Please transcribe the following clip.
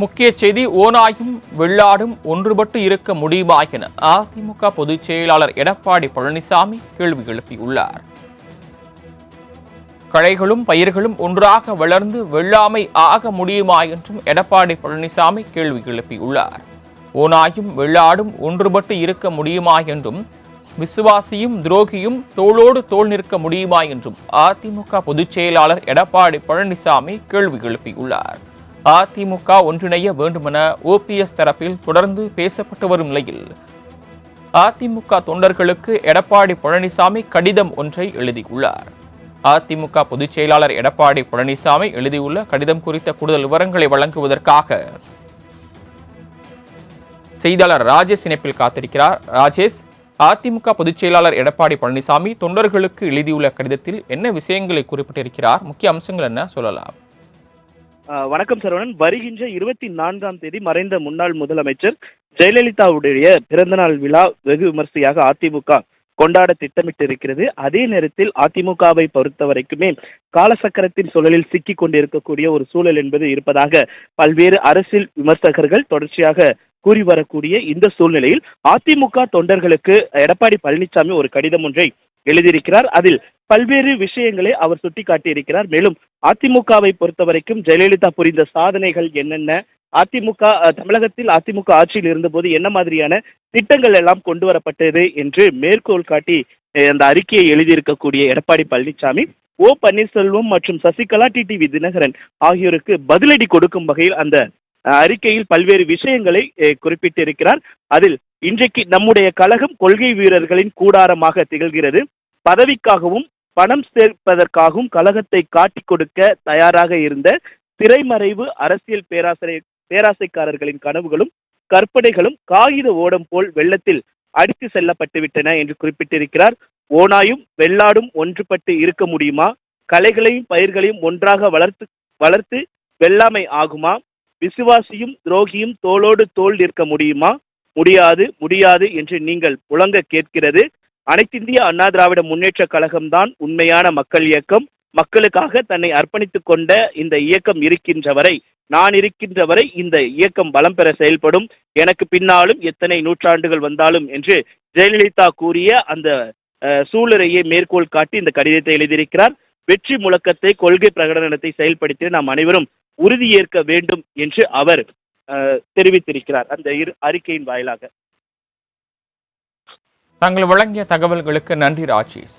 முக்கிய செய்தி ஓநாயும் வெள்ளாடும் ஒன்றுபட்டு இருக்க முடியுமா என அதிமுக பொதுச் செயலாளர் எடப்பாடி பழனிசாமி கேள்வி எழுப்பியுள்ளார். களைகளும் பயிர்களும் ஒன்றாக வளர்ந்து வெள்ளாமை ஆக முடியுமா என்றும் எடப்பாடி பழனிசாமி கேள்வி எழுப்பியுள்ளார். ஓநாயும் வெள்ளாடும் ஒன்றுபட்டு இருக்க முடியுமா என்றும் விசுவாசியும் துரோகியும் தோளோடு தோள் நிற்க முடியுமா என்றும் அதிமுக பொதுச் செயலாளர் எடப்பாடி பழனிசாமி கேள்வி எழுப்பியுள்ளார். அதிமுக ஒன்றிணைய வேண்டுமென ஓபிஎஸ் தரப்பில் தொடர்ந்து பேசப்பட்டு வரும் நிலையில் அதிமுக தொண்டர்களுக்கு எடப்பாடி பழனிசாமி கடிதம் ஒன்றை எழுதியுள்ளார். அதிமுக பொதுச் செயலாளர் எடப்பாடி பழனிசாமி எழுதியுள்ள கடிதம் குறித்த கூடுதல் விவரங்களை வழங்குவதற்காக செய்தியாளர் ராஜேஷ் இணைப்பில் காத்திருக்கிறார். ராஜேஷ் அதிமுக பொதுச் செயலாளர் எடப்பாடி பழனிசாமி தொண்டர்களுக்கு எழுதியுள்ள கடிதத்தில் என்ன விஷயங்களை குறிப்பிட்டிருக்கிறார்? முக்கிய அம்சங்கள் என்ன? சொல்லலாம். வணக்கம் சரவணன். வருகின்ற இருபத்தி நான்காம் தேதி மறைந்த முன்னாள் முதலமைச்சர் ஜெயலலிதாவுடைய பிறந்தநாள் விழா வெகு விமர்சையாக அதிமுக கொண்டாட திட்டமிட்டிருக்கிறது. அதே நேரத்தில் அதிமுகவை பொறுத்த வரைக்குமே காலசக்கரத்தின் சூழலில் சிக்கி கொண்டிருக்கக்கூடிய ஒரு சூழல் என்பது இருப்பதாக பல்வேறு அரசியல் விமர்சகர்கள் தொடர்ச்சியாக கூறி வரக்கூடிய இந்த சூழ்நிலையில் அதிமுக தொண்டர்களுக்கு எடப்பாடி பழனிசாமி ஒரு கடிதம் ஒன்றை எழுதியிருக்கிறார். அதில் பல்வேறு விஷயங்களை அவர் சுட்டிக்காட்டியிருக்கிறார். மேலும் அதிமுகவை பொறுத்த வரைக்கும் ஜெயலலிதா புரிந்த சாதனைகள் என்னென்ன? அதிமுக தமிழகத்தில் அதிமுக ஆட்சியில் இருந்தபோது என்ன மாதிரியான திட்டங்கள் எல்லாம் கொண்டு வரப்பட்டது என்று மேற்கோள் காட்டி அந்த அறிக்கையை எழுதியிருக்கக்கூடிய எடப்பாடி பழனிசாமி ஓ பன்னீர்செல்வம் மற்றும் சசிகலா டிடிவி தினகரன் ஆகியோருக்கு பதிலடி கொடுக்கும் வகையில் அந்த அறிக்கையில் பல்வேறு விஷயங்களை குறிப்பிட்டிருக்கிறார். அதில் இன்றைக்கு நம்முடைய கழகம் கொள்கை வீரர்களின் கூடாரமாக திகழ்கிறது. பதவிக்காகவும் பணம் சேர்ப்பதற்காகவும் கழகத்தை காட்டிக் கொடுக்க தயாராக இருந்த திரைமறைவு அரசியல் பேராசை பேராசைக்காரர்களின் கனவுகளும் கற்பனைகளும் காகித ஓடம் போல் வெள்ளத்தில் அடித்து செல்லப்பட்டுவிட்டன என்று குறிப்பிட்டிருக்கிறார். ஓனாயும் வெள்ளாடும் ஒன்றுபட்டு இருக்க முடியுமா? கலைகளையும் பயிர்களையும் ஒன்றாக வளர்த்து வளர்த்து வெள்ளாமை ஆகுமா? விசுவாசியும் துரோகியும் தோளோடு தோள் நிற்க முடியுமா? முடியாது முடியாது என்று நீங்கள் புழங்க கேட்கிறது. அனைத்திந்திய அண்ணா திராவிட முன்னேற்ற கழகம்தான் உண்மையான மக்கள் இயக்கம். மக்களுக்காக தன்னை அர்ப்பணித்துக் கொண்ட இந்த இயக்கம் இருக்கின்ற வரை நான் இருக்கின்ற வரை இந்த இயக்கம் பலம் பெற செயல்படும். எனக்கு பின்னாலும் எத்தனை நூற்றாண்டுகள் வந்தாலும் என்று ஜெயலலிதா கூறிய அந்த அஹ், சூளுரையை மேற்கோள் காட்டி இந்த கடிதத்தை எழுதியிருக்கிறார். வெற்றி முழக்கத்தை கொள்கை பிரகடனத்தை செயல்படுத்தி நாம் அனைவரும் உறுதியேற்க வேண்டும் என்று அவர் தெரிவித்திருக்கிறார் அந்த இரு அறிக்கையின் வாயிலாக. தாங்கள் வழங்கிய தகவல்களுக்கு நன்றி ராஜேஷ்.